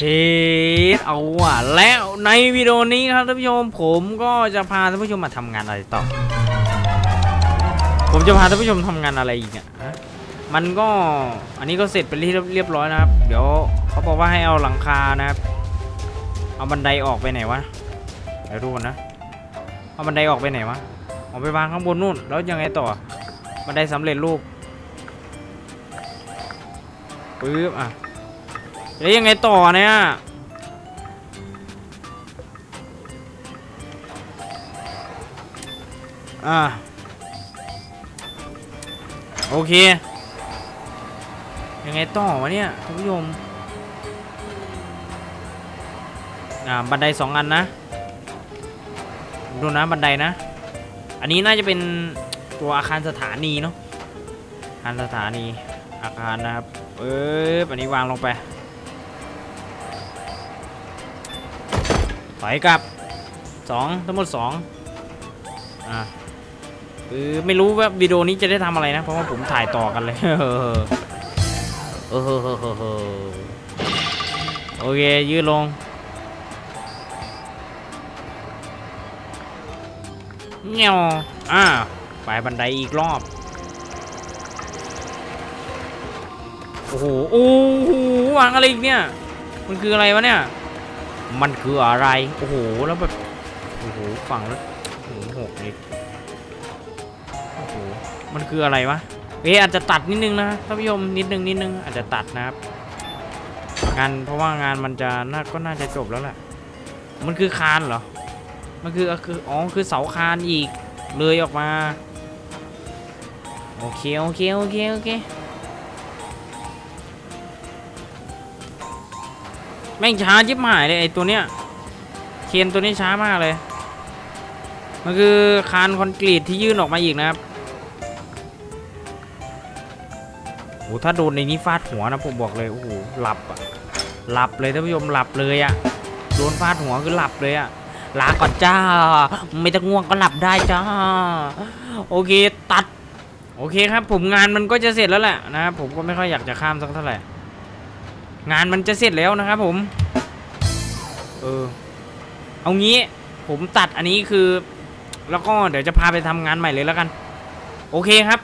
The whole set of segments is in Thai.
ชดเอาว่ะแล้วในวิดีโอนี้ครับท่านผู้ชมผมก็จะพาท่านผู้ชมมาทำงานอะไรต่อ ผมจะพาท่านผู้ชมทำงานอะไรอีกเนี่ยฮะมันก็อันนี้ก็เสร็จไปนที่เรียบร้อยนะครับ เดี๋ยวเขาบอกว่าให้เอาหลังคานะครับ เอาบันไดออกไปไหนวะเดี๋ยวดูก่อนนะ เอาบันไดออกไปไหนวะออกไปวางข้างบนนู่น แล้วยังไงต่อ บันไดสำเร็จรูปปึ๊บอะ แล้วยังไงต่อเนี่ยอ่าโอเค ยังไงต่อวะเนี่ยท่านผู้ชมอ่าบันไดสองอันนะดูนะบันไดนะ อันนี้น่าจะเป็นตัวอาคารสถานีเนาะอาคารสถานีอาคารนะครับเอ๊บอันนี้วางลงไป ถอยกลับสองทั้งหมดสองอะเออไม่รู้ว่าวิดีโอนี้จะได้ทำอะไรนะ เพราะว่าผมถ่ายต่อกันเลยเออโอเค ยืดลงเงี้ยวอ่าไปบันไดอีกรอบ โอ้โห โอ้โหวางอะไรอีกเนี่ย มันคืออะไรวะเนี่ย มันคืออะไร โอ้โห แล้วแบบ โอ้โห ฝั่งแล้วโอ้โหกเลยโอ้โห มันคืออะไรวะ เอ๊ะอาจจะตัดนิดนึงนะท่านผู้ชมนิดนึงนิดนึง อาจจะตัดนะครับ งานเพราะว่างานมันจะน่าก็น่าจะจบแล้วแหละ มันคือคานเหรอ มันคือคือ อ๋อ คือเสาคานอีก เลยออกมา โอเค โอเค โอเค โอเค แม่งช้ายิบหายเลยไอตัวเนี้ยเคนตัวนี้ช้ามากเลย มันคือคานคอนกรีตที่ยื่นออกมาอีกนะครับโอ้ถ้าโดนในนี้ฟาดหัวนะผมบอกเลยโอ้โหหลับอะหลับเลยท่านผู้ชมหลับเลยอะโดนฟาดหัวคือหลับเลยอะลาก่อนจ้า ไม่ต้องง่วงก็หลับได้จ้า โอเคตัด โอเคครับ ผมงานมันก็จะเสร็จแล้วแหละนะครับผมก็ไม่ค่อยอยากจะข้ามสักเท่าไหร่ งานมันจะเสร็จแล้วนะครับผม เออ เอางี้ผมตัดอันนี้คือ แล้วก็เดี๋ยวจะพาไปทำงานใหม่เลยแล้วกัน โอเคครับ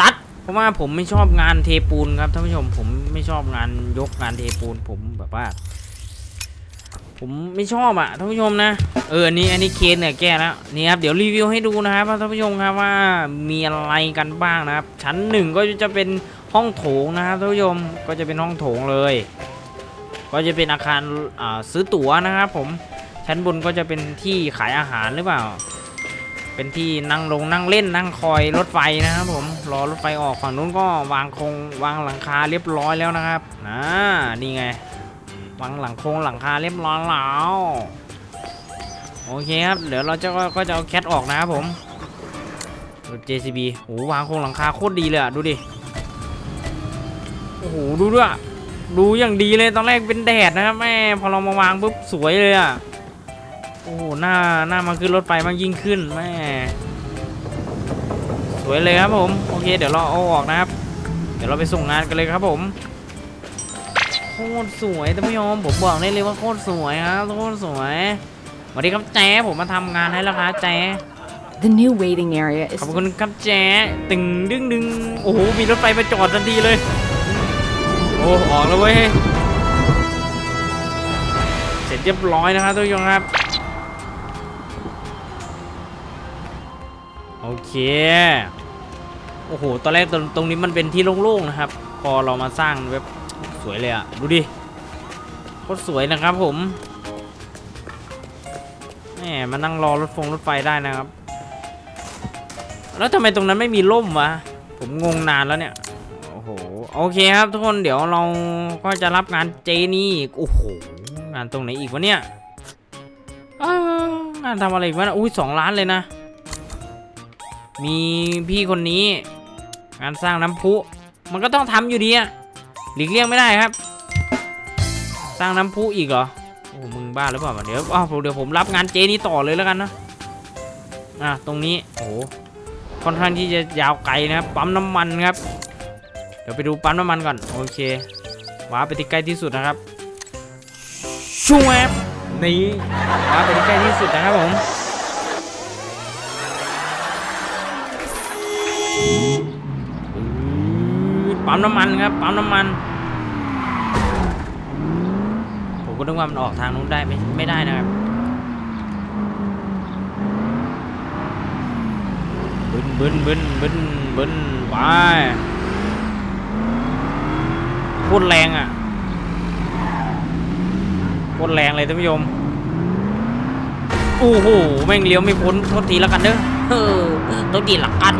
ตัด เพราะว่าผมไม่ชอบงานเทปูนครับท่านผู้ชม ผมไม่ชอบงานยกงานเทปูน ผมแบบว่า ผมไม่ชอบอะท่านผู้ชมนะเอออันนี้อันนี้เคนเนี่ยแก้แล้วนี่ครับเดี๋ยวรีวิวให้ดูนะครับท่านผู้ชมครับว่ามีอะไรกันบ้างนะครับ ชั้นหนึ่งก็จะเป็น ห้องโถงนะครับท่านผู้ชมก็จะเป็นห้องโถงเลย ก็จะเป็นอาคาราซื้อตั๋วนะครับผมชั้นบนก็จะเป็นที่ขายอาหารหรือเปล่า เป็นที่นั่งลงนั่งเล่นนั่งคอยรถไฟนะครับผมรอรถไฟออกฝั่งนู้นก็วางโครงวางหลังคาเรียบร้อยแล้วนะครับอ่านี่ไงวางหลังโครงหลังคาเรียบร้อยแล้วโอเคครับเดี๋ยวเราจะก็จะเอาแคทออกนะครับผมรถ JCB โหวางโครงหลังคาโคตรดีเลยอะดูดิ โอ้โหดูด้วยดูอย่างดีเลยตอนแรกเป็นแดดนะครับแม่พอเรามาวางปุ๊บสวยเลยอะโอ้โหหน้าหน้ามาขึ้นรถไฟมากยิ่งขึ้นแม่สวยเลยครับผมโอเคเดี๋ยวเราเอาออกนะครับ เดี๋ยวเราไปส่งงานกันเลยครับผมโคตรสวยท่านผู้ชมผมบอกได้เลยว่าโคตรสวยครับโคตรสวยสวัสดีครับแจ๊ผมมาทำงานให้แล้วครับแจ๊ The new waiting area ข is อบคุณครับแจ๊ตึงดึงดึงโอ้โหมีรถไฟมาจอดทันทีเลยโอ้ออกแล้วเว้ย เสร็จเรียบร้อยนะครับทุกคนครับ โอเค โอ้โห ตอนแรกตรงตรงนี้มันเป็นที่โล่งๆนะครับ พอเรามาสร้างเว็บสวยเลยอะดูดิโคตรสวยนะครับผมแหมมานั่งรอรถฟงรถไฟได้นะครับ แล้วทำไมตรงนั้นไม่มีร่มวะ ผมงงนานแล้วเนี่ย หโอเคครับทุกคนเดี๋ยวเราก็จะรับงานเจนี่อีกโอ้โหงานตรงไหนอีกวะเนี่ยงานทำอะไรอีกวะเนี่ยอุ้ยสองล้านเลยนะ มีพี่คนนี้ งานสร้างน้ำพุ มันก็ต้องทำอยู่ดีอะหลีกเลี่ยงไม่ได้ครับ สร้างน้ำพุอีกเหรอโอ้มึงบ้าหรือเปล่าเดี๋ยวอ้าวเดี๋ยวผมรับงานเจนี้ต่อเลยแล้วกันนะอะตรงนี้โอ้ค่อนข้างที่จะยาวไกลนะครับปั๊มน้ำมันครับ ดี๋ยวไปดูปั๊มน้ำมันก่อน โอเคว้าไปที่ใกล้ที่สุดนะครับชูแวบนี่มาไปที่ใกล้ที่สุดนะครับผมปั๊มน้ำมันครับปั๊มน้ำมัน ผมก็นึกว่ามันออกทางนู้นได้ไม่ไม่ได้นะครับบึนบึนบึนบึนบึนไป โคตรแรงอะโคตรแรงเลยท่านผู้ชมโอ้โหแม่งเลี้ยวไม่พ้นโทษทีล้วกันเด้อเออโทษทีละกัน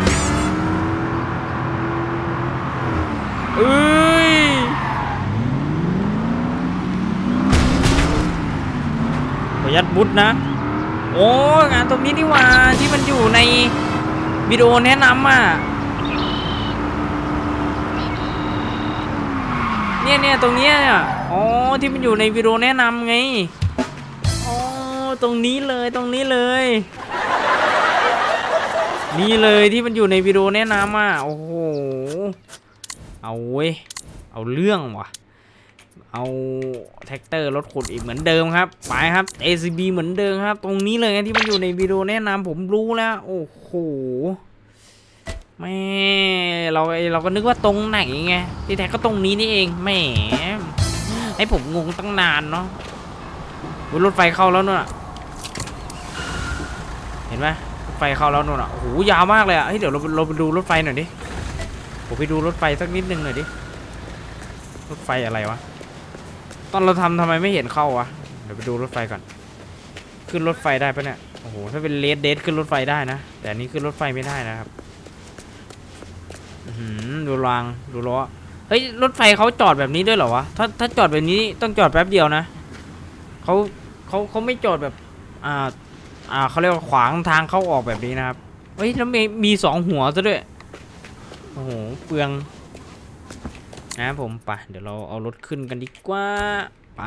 เอ้ยขออนุญาตมุดนะ โอ้งานตรงนี้นี่ว่าที่มันอยู่ในวิดีโอแนะนำอะ เนี่ยเนี่ยตรงเนี้ยอ๋อที่มันอยู่ในวิดีโอแนะนำไงอ๋อตรงนี้เลยตรงนี้เลย นี่เลยที่มันอยู่ในวิดีโอแนะนำอะโอ้โหเอาเว้ยเอาเรื่องว่ะเอาแท็กเตอร์รถขุดอีกเหมือนเดิมครับไปครับ ACB เหมือนเดิมครับ ตรงนี้เลยที่มันอยู่ในวิดีโอแนะนำผมรู้แล้ว โอ้โห แม่เราเราก็นึกว่าตรงไหนไงที่แท้ก็ตรงนี้นี่เองแหมให้ผมงงตั้งนานเนาะรถไฟเข้าแล้วนู่นอะเห็นไหมรถไฟเข้าแล้วนู่นอะโอ้โหยาวมากเลยอะเฮ้ยเดี๋ยวเราเราไปดูรถไฟหน่อยดิผมไปดูรถไฟสักนิดนึงหน่อยดิรถไฟอะไรวะตอนเราทำทำไมไม่เห็นเข้าวะเดี๋ยวไปดูรถไฟก่อน ขึ้นรถไฟได้ปะเนี่ยโอ้โหถ้าเป็นเลดเดทขึ้นรถไฟได้นะ แต่นี้ขึ้นรถไฟไม่ได้นะครับ ดูรางดูล้อเฮ้ยรถไฟเขาจอดแบบนี้ด้วยเหรอวะถ้าถ้าจอดแบบนี้ต้องจอดแป๊บเดียวนะเขาเขาเขาไม่จอดแบบอ่าอ่าเขาเรียกว่าขวางทางเข้าออกแบบนี้นะครับเฮ้ยแล้วมีมีสองหัวซะด้วยโอ้โหเปลืองนะผมไปเดี๋ยวเราเอารถขึ้นกันดีกว่าไป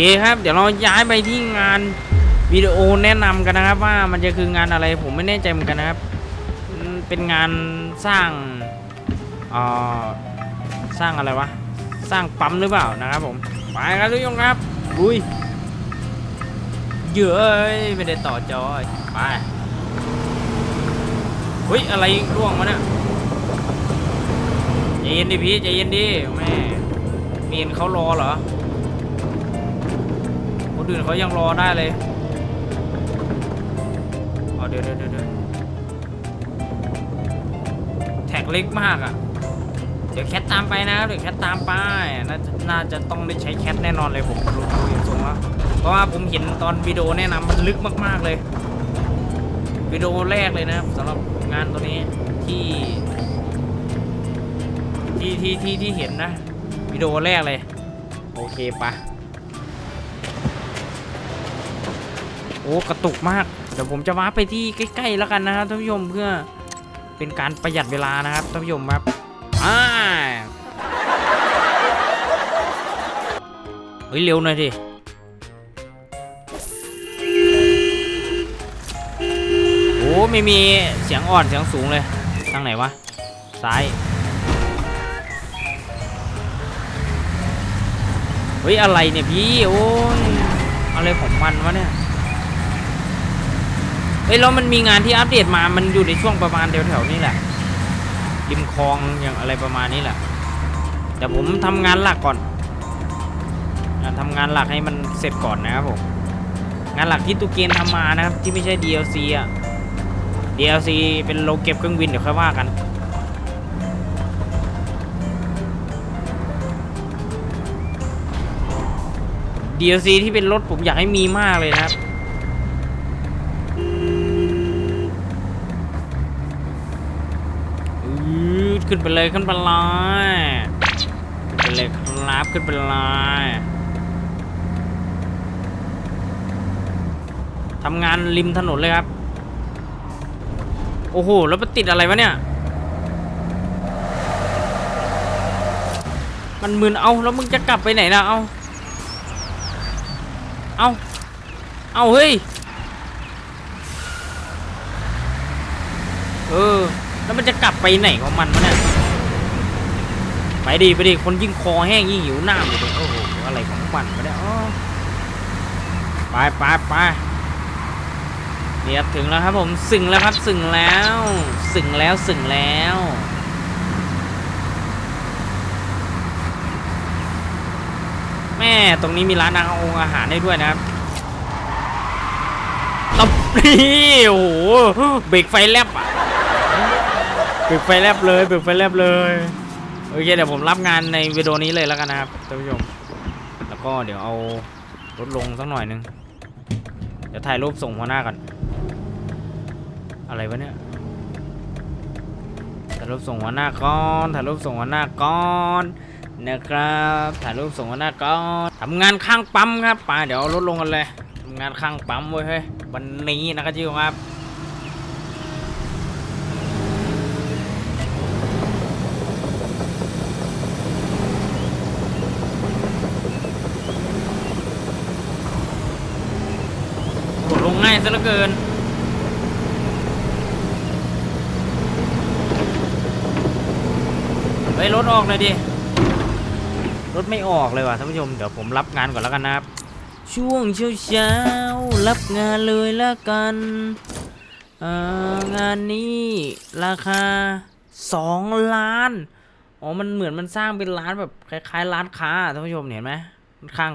เคครับ เดี๋ยวเราย้ายไปที่งานวิดีโอแนะนำกันนะครับ ว่ามันจะคืองานอะไรผมไม่แน่ใจเหมือนกันนะครับ เป็นงานสร้างอ่อสร้างอะไรวะ สร้างปั๊มหรือเปล่านะครับผมไปครับทุกคนครับอุ้ยเยอะไม่ได้ต่อจอไปเฮ้ยอะไรร่วงมาเนี่ยใจเย็นดิพี่ใจเย็นดิแม่เมียนเขารอเหรอ อื่นเขายังรอได้เลยเอาเดี๋ยวเดี๋ยวเดี๋ยวเดี๋ยวแท็กเล็กมากอะ่ะ เดี๋ยวแคทตามไปนะเดี๋ยวแคทตามไปน่าจะน่าจะต้องได้ใช้แคทแน่นอนเลยผมรู้ดูอย่างทรงแล้วเพราะว่าผมเห็นตอนวิดีโอแนะนำมันลึกมากๆเลยวิดีโอแรกเลยนะสำหรับงานตัวนี้ที่ที่ที่ที่ที่เห็นนะวิดีโอแรกเลย โอเคปะ อ้กระตุกมาก เดี๋ยวผมจะว้าร์ปไปที่ใกล้ๆแล้วกันนะครับท่านผู้ชมเพื่อเป็นการประหยัดเวลานะครับท่านผู้ชมครับอ่าเฮ้ยเร็วหน่อยดิโอ้ไม่มีเสียงอ่อนเสียงสูงเลยทางไหนวะซ้ายเฮ้ยอะไรเนี่ยพี่โอ้ยอะไรของมันวะเนี่ย เฮ้ยแล้วมันมีงานที่อัปเดตมา มันอยู่ในช่วงประมาณแถวๆนี้แหละ ริมคลองอย่างอะไรประมาณนี้แหละ แต่ผมทำงานหลักก่อนอ่าทำงานหลักให้มันเสร็จก่อนนะครับผม งานหลักที่ตูเกนทำมานะครับ ที่ไม่ใช่ DLC อะ DLC เป็นโลเก็บเครื่องบินเดี๋ยวค่อยว่ากัน DLC ที่เป็นรถผมอยากให้มีมากเลยนะครับ อืด ขึ้นไปเลยขึ้นไปเลยขึ้นไปเลยครับขึ้นไปเลยทำงานริมถนนเลยครับ โอ้โหแล้วมันติดอะไรวะเนี่ย มันมึนเอาแล้วมึงจะกลับไปไหนนะเอาเอาเอาเฮ้ย เออ แล้วมันจะกลับไปไหนของมันวะเนี่ยไปดิไปดิคนยิ่งคอแห้งยิ่งหิวน้ำอยู่ดิโอ้โหอะไรของมันวะเนี่ยอ้อไปไปไปเนี่ยถึงแล้วครับผมสึงแล้วครับสึงแล้วสึงแล้วสึงแล้วแม่ตรงนี้มีร้านอาอาหารได้ด้วยนะครับตบนี่โอ้โหเบรกไฟแลบอะ เบรกไฟแลบเลยเบรกไฟแลบเลยโอเคเดี๋ยวผมรับงานในวิดีโอนี้เลยแล้วกันนะครับท่านผู้ชมแล้วก็เดี๋ยวเอารถลงสักหน่อยนึงเดี๋ยวถ่ายรูปส่งหัวหน้าก่อนอะไรวะเนี่ยถ่ายรูปส่งหัวหน้าก่อนถ่ายรูปส่งหัวหน้าก่อนนะครับถ่ายรูปส่งหัวหน้าก่อนทำงานข้างปั๊มครับไปเดี๋ยวเอารถลงกันเลยทำงานข้างปั๊มเว้ยเฮ้ยวันนี้นะครับจิวครับ งง่ายซะเหลือเกิน เฮ้ย รถออกเลยดิ รถไม่ออกเลยว่ะท่านผู้ชม เดี๋ยวผมรับงานก่อนแล้วกันนะครับ ช่วงเช้าเช้ารับงานเลยละกันงานนี้ราคา 2 ล้าน อ๋อ มันเหมือนมันสร้างเป็นร้านแบบคล้ายๆ ร้านค้าท่านผู้ชมเห็นไหมมันข้าง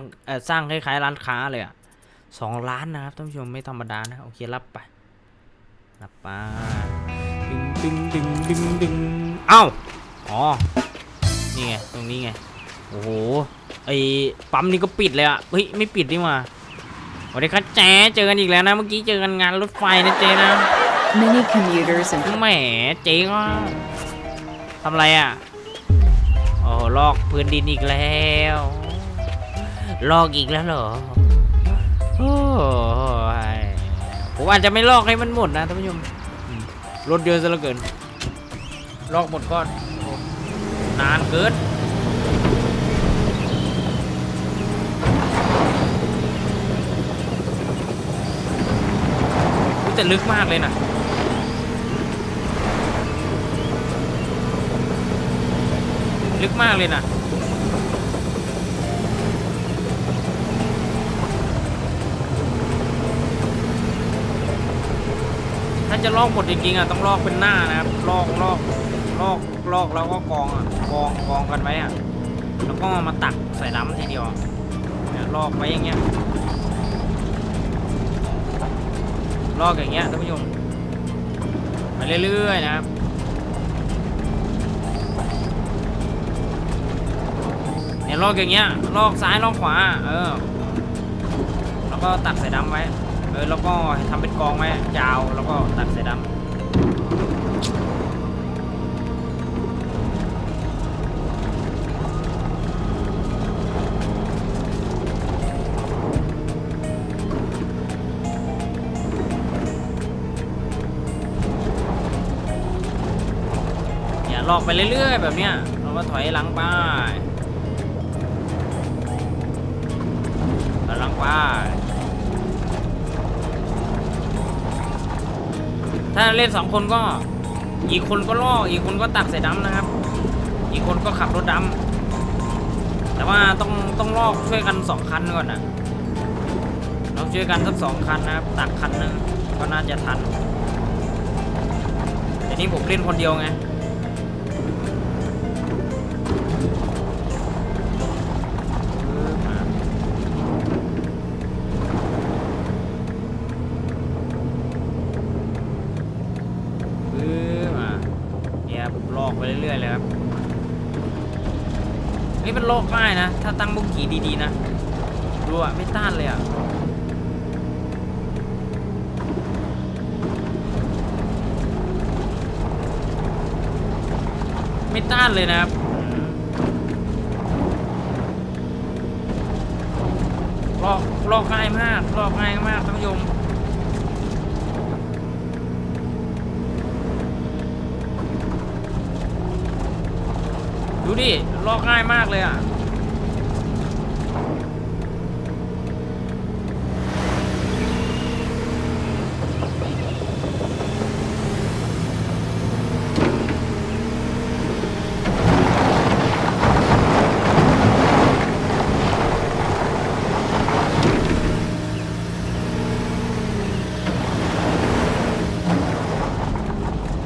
สร้างคล้ายๆ ร้านค้าเลยอะ สองล้านนะครับท่านผู้ชมไม่ธรรมดานะโอเครับไปรับไปดึงดึงดึงดึงดึงเอ้าอ๋อนี่ไงตรงนี้ไงโอ้โหไอ้ปั๊มนี่ก็ปิดเลยอะเฮ้ยไม่ปิดนี่หว่าสวัสดีครับแจ๊เจอกันอีกแล้วนะเมื่อกี้เจอกันงานรถไฟนะเจ๊นะ Many commuters and แหมเจ๊ก็ทำอะไรอะโอ้ลอกพื้นดินอีกแล้ว ลอกอีกแล้วเหรอ โอ้ยผมอาจจะไม่ลอกให้มันหมดนะท่านผู้ชมรถเยอะซะเหลือเกิน ลอกหมดก็โอ้นานเกินอุ๊ยแต่ลึกมากเลยนะลึกมากเลยนะ จะลอกหมดจริงๆอะต้องลอกเป็นหน้านะครับลอกลอกลอกลอกแล้วก็กองอะกองกองกันไว้อะแล้วก็มาตักใส่น้ำทีเดียวเนี่ยลอกไว้อย่างเงี้ยลอกอย่างเงี้ยท่านผู้ชมไปเรื่อยๆนะครับเนี่ยลอกอย่างเงี้ยลอกซ้ายลอกขวาเออแล้วก็ตักใส่ดำไว้ เออแล้วก็ทำเป็นกองไว้ยาวแล้วก็ตักใส่ดำเนี่ยลอกไปเรื่อย ๆ แบบเนี้ยเราก็ถอยหลังไปกำลังไป ถ้าเล่นสองคนก็อีกคนก็ล่ออีกคนก็ตักใส่ดำนะครับ อีกคนก็ขับรถดำแต่ว่าต้องต้องลอกช่วยกันสองคันก่อนนะเราช่วยกันสักสองคันนะครับ ตักคันหนึงก็น่าจะทันแต่นี้ผมเล่นคนเดียวไง นี่มันลกง่ายนะ ถ้าตั้งบุกขี่ดีๆนะดูอะไม่ต้านเลยอะไม่ต้านเลยนะครับลอกลอกง่ายมากลอกง่ายมากท่านผู้ชม ดูดิลอกง่ายมากเลยอะ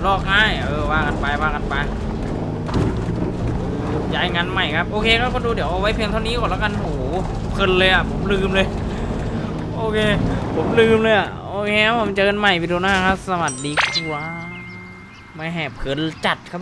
ลอกง่ายเออว่ากันไปว่ากันไปย้ายงา นใหม่ครับ โอเคครับคนดูเดี๋ยวเอาไว้เพียงเท่านี้ก่อนแล้วกัน โอ้โหเพลินเลยอะ ผมลืมเลย โอเค ผมลืมเลยอะ โอเคครับผมเจอกันใหม่วิดีโอหน้าครับ สวัสดีครับไม่แหบเพลินจัดครับ